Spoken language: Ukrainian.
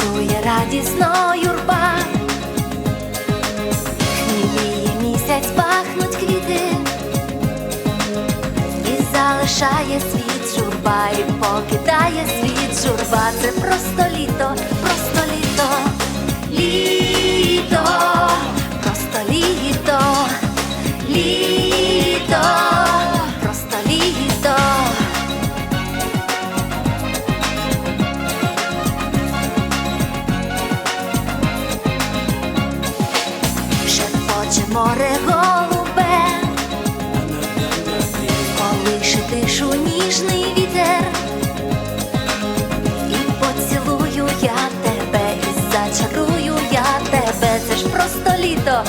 танцює радісно юрба, хміліє місяць пахнуть квіти, і залишає світ журба, і покидає світ журба, це просто літо, просто літо, літо, просто літо, літо. море голубе, полишити тишу ніжний вітер, і поцілую я тебе, і зачарую я тебе, це ж просто літо.